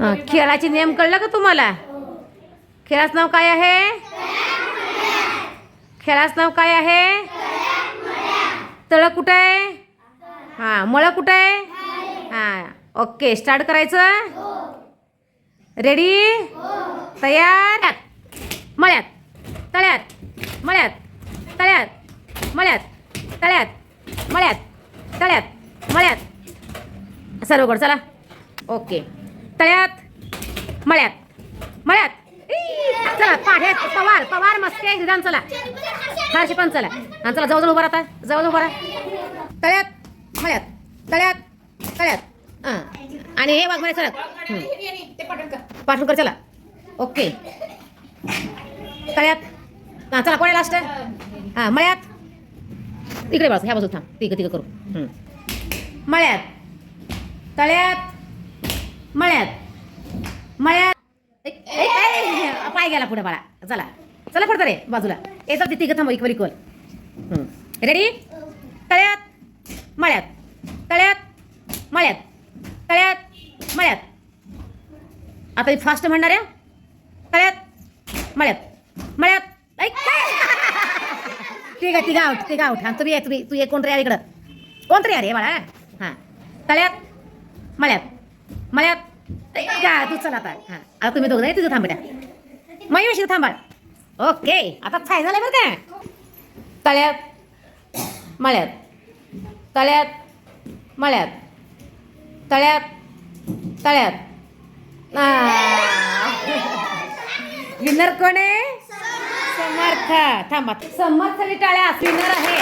हा, खेळाचे नियम कळलं का तुम्हाला? खेळाचं नाव काय आहे? खेळाचं नाव काय आहे? तळ कुठं आहे? हां मळ कुठं आहे? हां ओके स्टार्ट करायचं? रेडी तयार? मळ्यात तळ्यात मळ्यात तळ्यात मळ्यात तळ्यात मळ्यात तळ्यात मळ्यात. सर्व चला. ओके. तळ्यात. मळ्यात. मळ्यात. चला पाढ्यात पवार पवार मस्के रिदान चला. फारशी पण चला. आणि चला जवळ उभा राहता. जवळ उभा राहा. तळ्यात मळ्यात. तळ्यात तळ्यात. हां. आणि हे वाघ चला. पाठवून कर. चला. ओके. तळ्यात. हां चला कोणा लास्ट हां मळ्यात. इकडे बस ह्या बाजू थांब. तिघं तिघं करू. मळ्यात. तळ्यात. मळ्यात. मळ्यात. पाय गेला पुढे बाळा. चला. चला पडतं रे बाजूला. येतात ते तिघं थांब इक्वल इक्वल. रेडी तळ्यात. मळ्यात. तळ्यात. मळ्यात. तळ्यात. मळ्यात. आता फास्ट म्हणणार आहे. तळ्यात. मळ्यात. मळ्यात. ऐक. ठीक आहे तिघा आउट तिघा आउट हां तुम्ही तुम्ही तू एक कोणतरी आहे इकडं? कोणतरी आहे रे बाळा. हां. तळ्यात. मळ्यात. मला का तू चला आता. हां. आता तुम्ही दोघं तुझं थांब बेटा मग थांबा ओके आता फाय आहे बरं का? तळ्यात मळ्यात तळ्यात मळ्यात तळ्यात तळ्यात. विनर कोण आहे? समर्थ. थांबा समर्थ टाळ्या विनर आहे.